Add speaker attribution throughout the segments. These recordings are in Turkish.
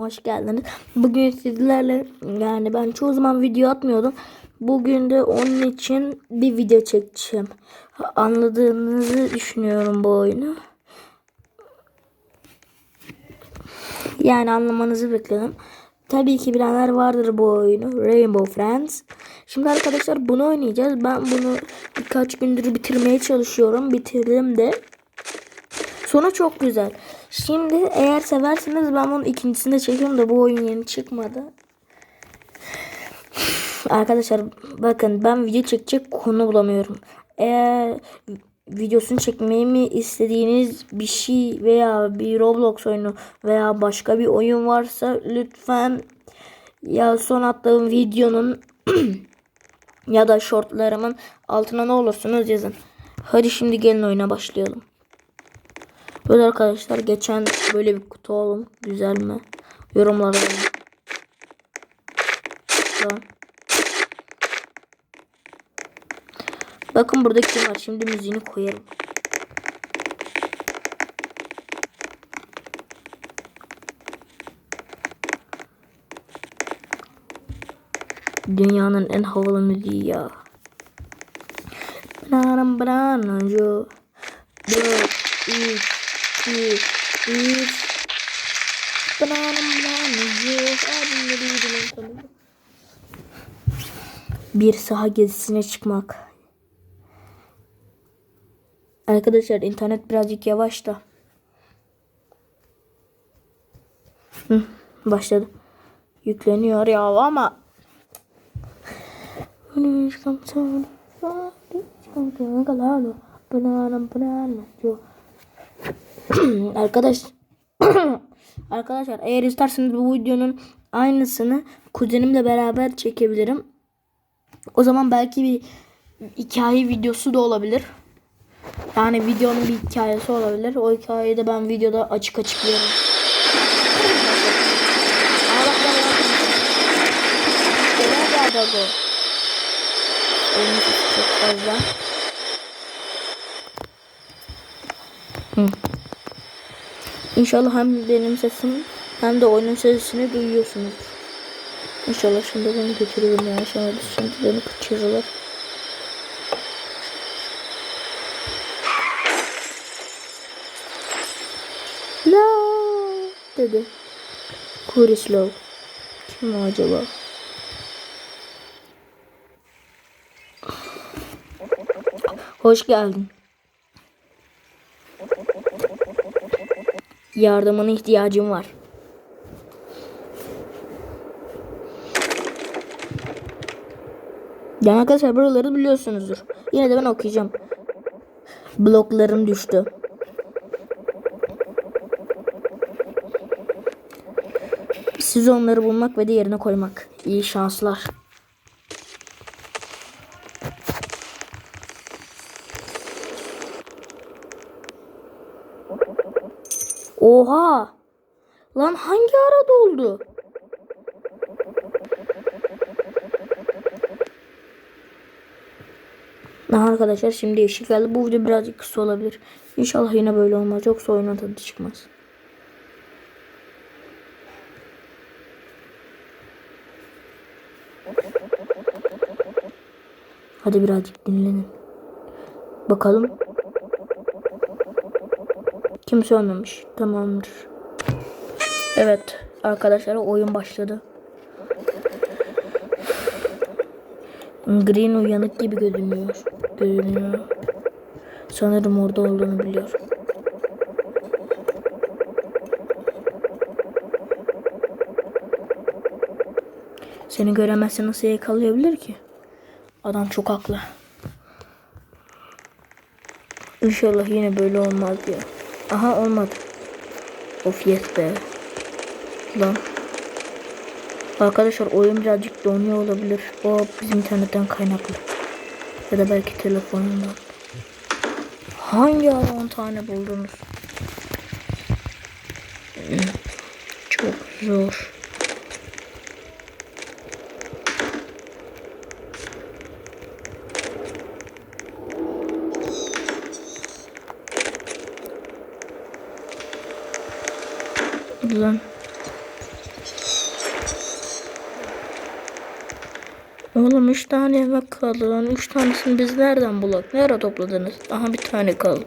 Speaker 1: Hoş geldiniz. Bugün sizlerle yani ben çoğu zaman video atmıyordum. Bugün de onun için bir video çekeceğim. Anladığınızı düşünüyorum bu oyunu. Yani anlamanızı bekliyorum. Tabii ki bilenler vardır bu oyunu. Rainbow Friends. Şimdi arkadaşlar bunu oynayacağız. Ben bunu birkaç gündür bitirmeye çalışıyorum. Bitirdim de. Sonu çok güzel. Şimdi eğer severseniz ben bunun ikincisini de çekiyorum da bu oyun yeni çıkmadı. Arkadaşlar bakın ben video çekecek konu bulamıyorum. Eğer videosunu çekmeyi mi istediğiniz bir şey veya bir Roblox oyunu veya başka bir oyun varsa lütfen ya son attığım videonun ya da shortlarımın altına ne olursunuz yazın. Hadi şimdi gelin oyuna başlayalım. Böyle arkadaşlar geçen böyle bir kutu oğlum güzel mi? Yorumlara. Bakın burada kim var? Şimdi müziğini koyarım. Dünyanın en havalı müziği ya. Banana yo. 4 3 2 1 Banana banana yo. Abimle büyüdüm Bir saha gezisine çıkmak. Arkadaşlar internet birazcık yavaş da. Hı, başladı. Yükleniyor ya ama Arkadaş Arkadaşlar eğer isterseniz bu videonun aynısını kuzenimle beraber çekebilirim. O zaman belki bir hikaye videosu da olabilir. Yani videonun bir hikayesi olabilir. O hikayeyi de ben videoda açık açıklıyorum. Çok fazla. Hı. İnşallah hem benim sesim hem de oyunun sesini duyuyorsunuz. İnşallah şimdi beni götürürüm ya. Şimdi, şimdi beni kaçırırlar. La dedi. Kurislav. Kim acaba? Hoş geldin. Yardımına ihtiyacım var. Yani arkadaşlar buraları biliyorsunuzdur. Yine de ben okuyacağım. Bloklarım düştü. Siz onları bulmak ve de yerine koymak. İyi şanslar. Oha! Lan hangi arada oldu? Aha arkadaşlar şimdi yeşil geldi. Bu video birazcık kısa olabilir. İnşallah yine böyle olmaz. Yoksa oyunun tadı çıkmaz. Hadi birazcık dinlenin. Bakalım. Kimse ölmemiş. Tamamdır. Evet arkadaşlar oyun başladı. Green uyanık gibi görünüyor. Görünüyor. Sanırım orada olduğunu biliyor. Seni göremezse nasıl yakalayabilir ki? Adam çok haklı. İnşallah yine böyle olmaz ya. Aha olmadı. Of yes be. Lan. Arkadaşlar oyun birazcık donuyor olabilir. O bizim internetten kaynaklı. Ya da belki telefonundan. Hangi ara 10 tane buldunuz? Çok zor. lan. Oğlum 3 tane yemek kaldı lan. 3 tanesini biz nereden bulak? Nerede topladınız? Aha bir tane kaldı.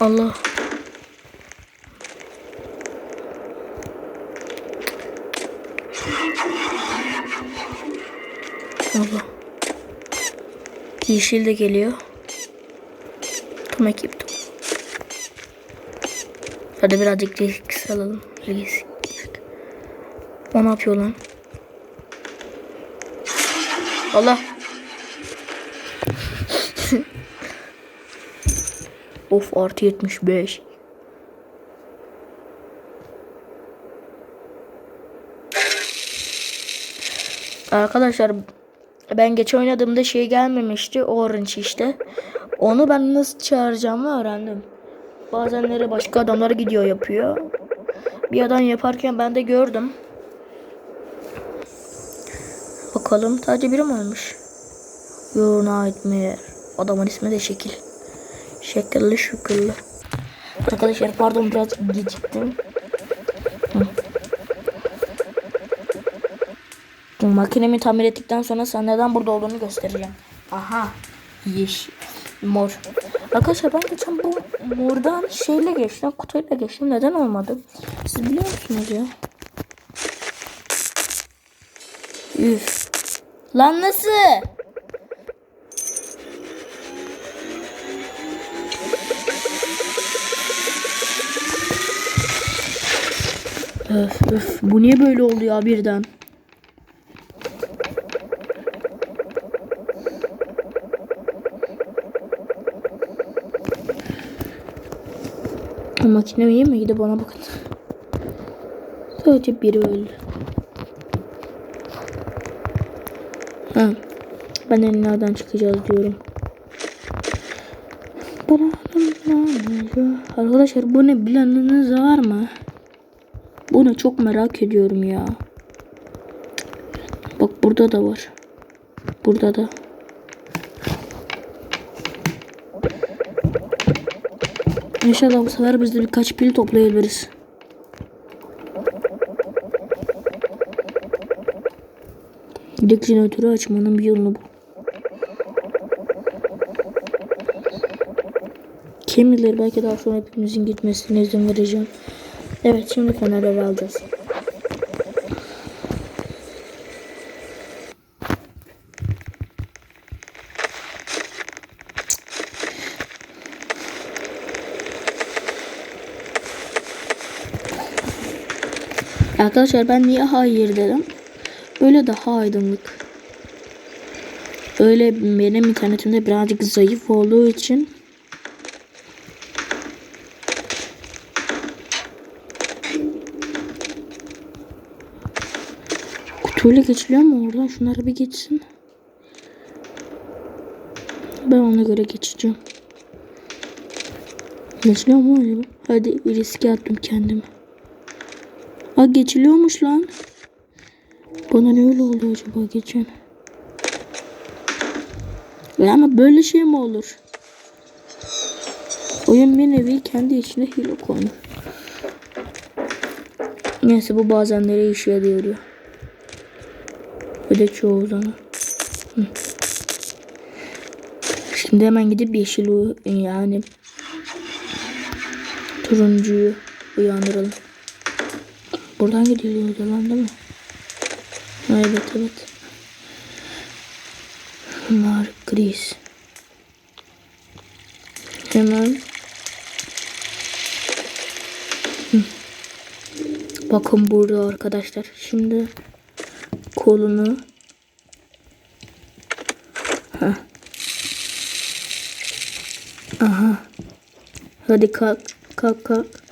Speaker 1: Allah. Allah. Yeşil de geliyor. Tam ekip Hadi birazcık risk alalım. Risk. O ne yapıyor lan? Allah. of artı 75. Arkadaşlar ben geç oynadığımda şey gelmemişti. Orange işte. Onu ben nasıl çağıracağımı öğrendim. Bazenleri başka adamlar gidiyor yapıyor. Bir adam yaparken ben de gördüm. Bakalım sadece biri mi ölmüş? Your Nightmare. Adamın ismi de şekil. Şekilli şükürlü. Arkadaşlar pardon biraz geciktim. Hı. Makinemi tamir ettikten sonra sana neden burada olduğunu göstereceğim. Aha. Yeşil. Mor. Arkadaşlar ben geçen bu mordan şeyle geçtim. Kutuyla geçtim. Neden olmadı? Siz biliyor musunuz ya? Üf. Lan nasıl? Öf öf. Bu niye böyle oldu ya birden? O makine iyi mi? Gidip bana bakın. Sadece biri öldü. Ha. Ben en nereden çıkacağız diyorum. Arkadaşlar bu ne bileniniz var mı? Bunu çok merak ediyorum ya. Bak burada da var. Burada da. İnşallah bu sefer biz de birkaç pil toplayabiliriz. Gidip jeneratörü açmanın bir yolunu bul. Kim belki daha sonra hepimizin gitmesine izin vereceğim. Evet şimdi fenerleri alacağız. Arkadaşlar ben niye hayır dedim? Böyle daha aydınlık. Öyle benim internetimde birazcık zayıf olduğu için Kutuyla geçiliyor mu oradan? Şunları bir geçsin. Ben ona göre geçeceğim. Geçiliyor mu acaba? Hadi riske attım kendimi. Ha geçiliyormuş lan. Bana ne öyle oldu acaba geçen? Ya ama böyle şey mi olur? Oyun bir nevi kendi içine hile koymuş. Neyse bu bazenlere işe yarıyor. De çoğu zaman. Şimdi hemen gidip yeşil yani turuncuyu uyandıralım. Buradan gidiliyordu lan değil mi? Evet evet. Bunlar gris. Hemen. Bakın burada arkadaşlar. Şimdi kolunu Heh. Aha. Hadi kalk. Kalk kalk.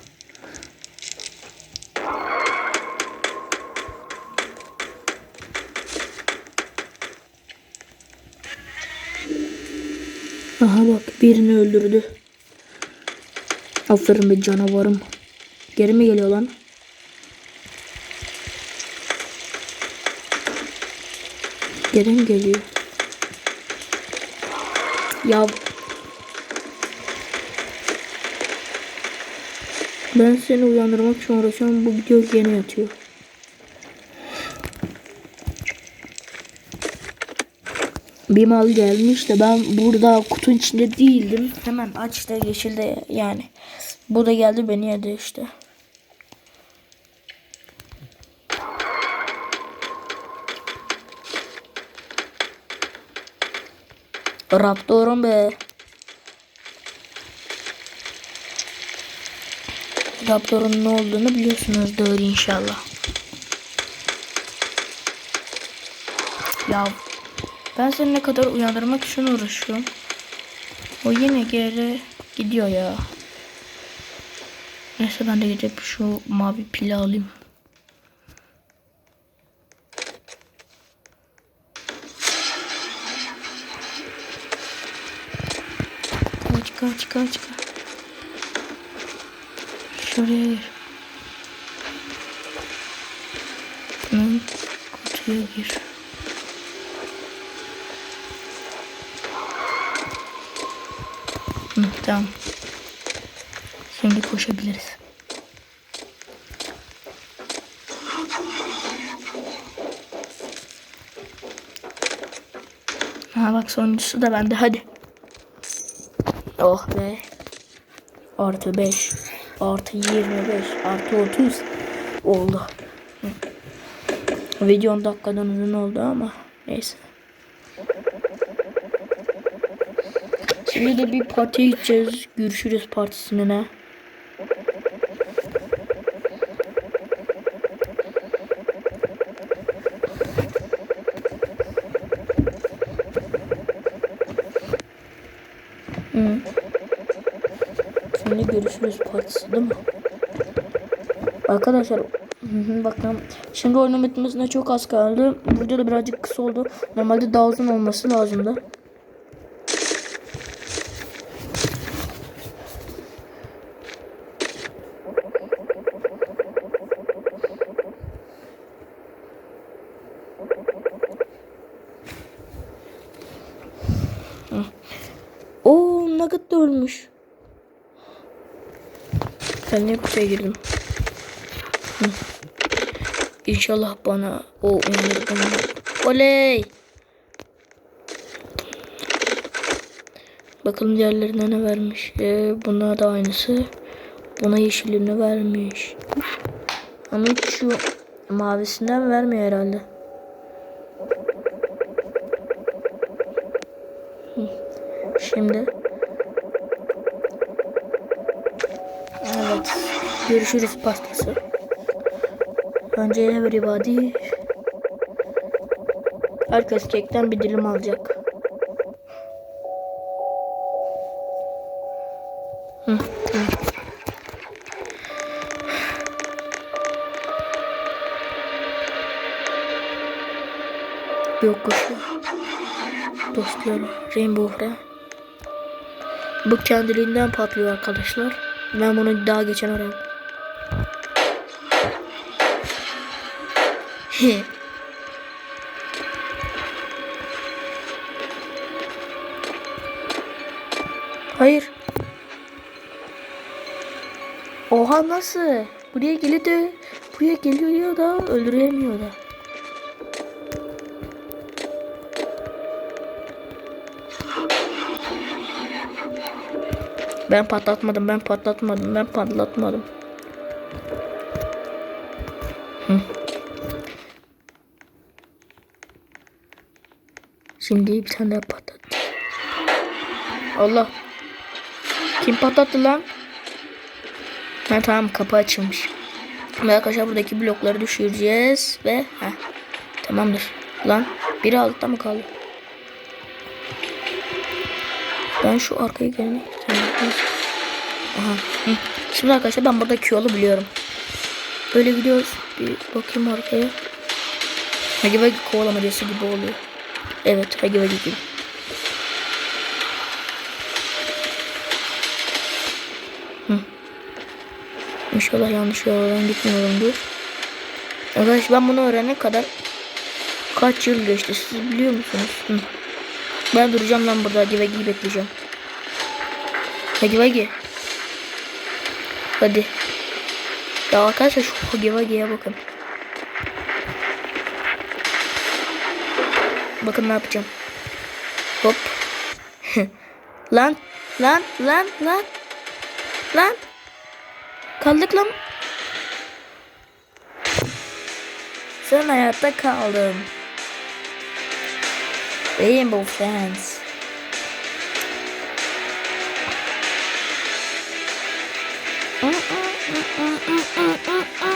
Speaker 1: Aha bak birini öldürdü. Aferin be canavarım. Geri mi geliyor lan? Geri mi geliyor? Ya Ben seni uyandırmak için uğraşıyorum. Bu video gene yatıyor. Bir mal gelmiş de ben burada kutunun içinde değildim. Hemen açtı yeşilde yani. Bu da geldi beni yedi işte. Raptor'um be. Raptor'un ne olduğunu biliyorsunuzdur inşallah. Ya ben seni ne kadar uyandırmak için uğraşıyorum. O yine geri gidiyor ya. Neyse ben de gidip şu mavi pili alayım. Kaç kaç kaç. Şuraya gir. Hemen kutuya gir. Tamam. Şimdi koşabiliriz. Ha bak sonuncusu da bende hadi. Oh be. Artı 5. Artı 25. Artı 30. Oldu. Hı. Video 10 dakikadan uzun oldu ama neyse. Şimdi de bir partiye gideceğiz. Görüşürüz partisine ne? Hı. Şimdi görüşürüz partisi değil mi? Arkadaşlar bakın şimdi oyunun bitmesine çok az kaldı. Burada da birazcık kısa oldu. Normalde daha uzun olması lazımdı. Ben niye girdim? İnşallah bana o bana. Oley! Bakalım diğerlerine ne vermiş. Ee, buna da aynısı. Buna yeşilini vermiş. Ama şu mavisinden vermiyor herhalde. Şimdi Görüşürüz pastası. Önce everybody. Herkes kekten bir dilim alacak. Hı. Gökkuşu. Dostlarım. Rainbow Friend. Bu kendiliğinden patlıyor arkadaşlar. Ben bunu daha geçen öğrendim. Hayır. Oha nasıl? Buraya geliyor da buraya geliyor da öldüremiyor da. Ben patlatmadım, ben patlatmadım, ben patlatmadım. Şimdi bir tane daha patlat. Allah. Kim patlattı lan? Ha tamam kapı açılmış. Arkadaşlar buradaki blokları düşüreceğiz ve ha tamamdır. Lan biri altta mı kaldı? Ben şu arkaya gelmek. Aha. Şimdi arkadaşlar ben buradaki yolu biliyorum. Böyle gidiyoruz. Bir bakayım arkaya. Hagi Vagi kovalamacası gibi oluyor. Evet Vagi gibi. Hı. İnşallah yanlış yoldan gitmiyorumdur. Arkadaş ben bunu öğrenene kadar kaç yıl geçti siz biliyor musunuz? Hı. Ben duracağım lan burada Hagi Vagi'yi bekleyeceğim. Hagi Vagi. Hadi. Ya arkadaşlar şu Hagi Vagi'ye bakın. Bakın ne yapacağım. Hop. lan lan lan lan. Lan. Kaldık lan. Sen hayatta kaldın. Rainbow Friends. Aha.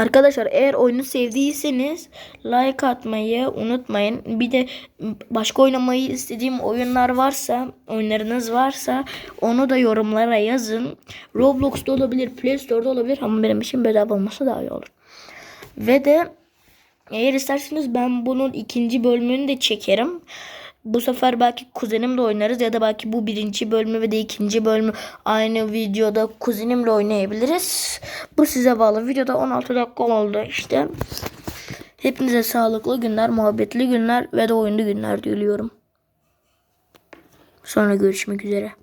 Speaker 1: Arkadaşlar eğer oyunu sevdiyseniz like atmayı unutmayın. Bir de başka oynamayı istediğim oyunlar varsa, oyunlarınız varsa onu da yorumlara yazın. Roblox'ta olabilir, Play Store'da olabilir ama benim için bedava olması daha iyi olur. Ve de eğer isterseniz ben bunun ikinci bölümünü de çekerim. Bu sefer belki kuzenimle oynarız ya da belki bu birinci bölümü ve de ikinci bölümü aynı videoda kuzenimle oynayabiliriz. Bu size bağlı. Videoda 16 dakika oldu işte. Hepinize sağlıklı günler, muhabbetli günler ve de oyunlu günler diliyorum. Sonra görüşmek üzere.